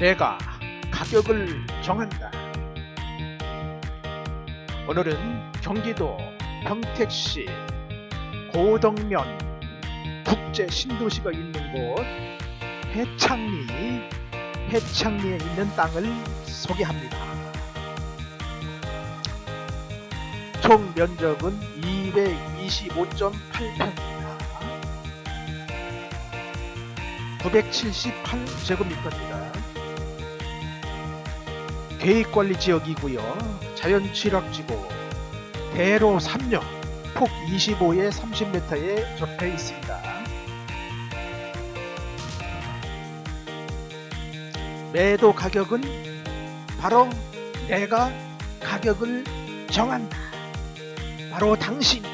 내가 가격을 정한다. 오늘은 경기도 평택시 고덕면 국제 신도시가 있는 곳 해창리 해창리에 있는 땅을 소개합니다. 총 면적은 225.8평입니다. 978제곱미터입니다. 계획관리 지역이고요. 자연취락지고 대로 3역 폭 25에 30m에 접해 있습니다. 매도 가격은 바로 내가 가격을 정한다. 바로 당신이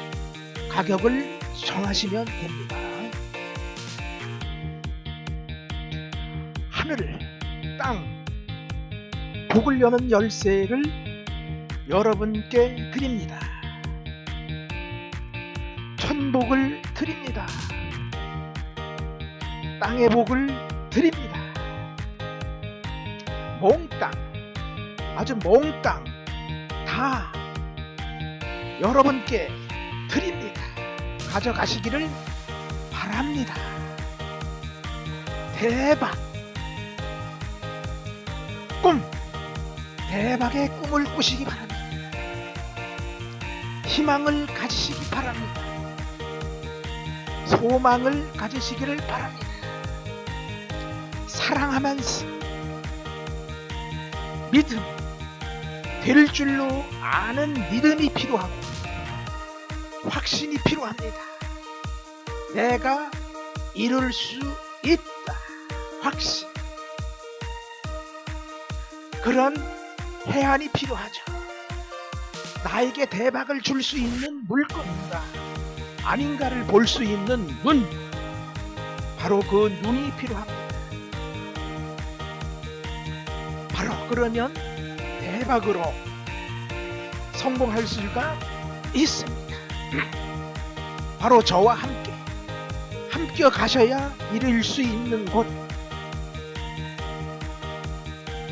가격을 정하시면 됩니다. 하늘을, 땅, 복을 여는 열쇠를 여러분께 드립니다. 천복을 드립니다. 땅의 복을 드립니다. 몽땅, 아주 몽땅 다 여러분께 드립니다. 가져가시기를 바랍니다. 대박! 꿈! 대박의 꿈을 꾸시기 바랍니다. 희망을 가지시기 바랍니다. 소망을 가지시기를 바랍니다. 사랑하면서 믿음, 될 줄로 아는 믿음이 필요하고 확신이 필요합니다. 내가 이룰 수 있다. 확신. 그런 해안이 필요하죠. 나에게 대박을 줄 수 있는 물건인가 아닌가를 볼 수 있는 눈. 바로 그 눈이 필요합니다. 바로 그러면 대박으로 성공할 수가 있습니다. 바로 저와 함께 함께 가셔야 이룰 수 있는 곳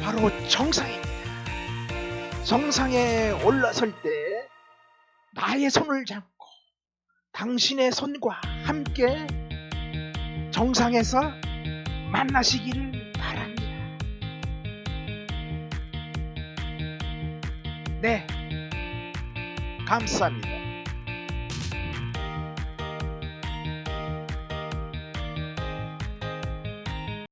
바로 정상입니다. 정상에 올라설 때 나의 손을 잡고 당신의 손과 함께 정상에서 만나시기를 바랍니다. 네, 감사합니다.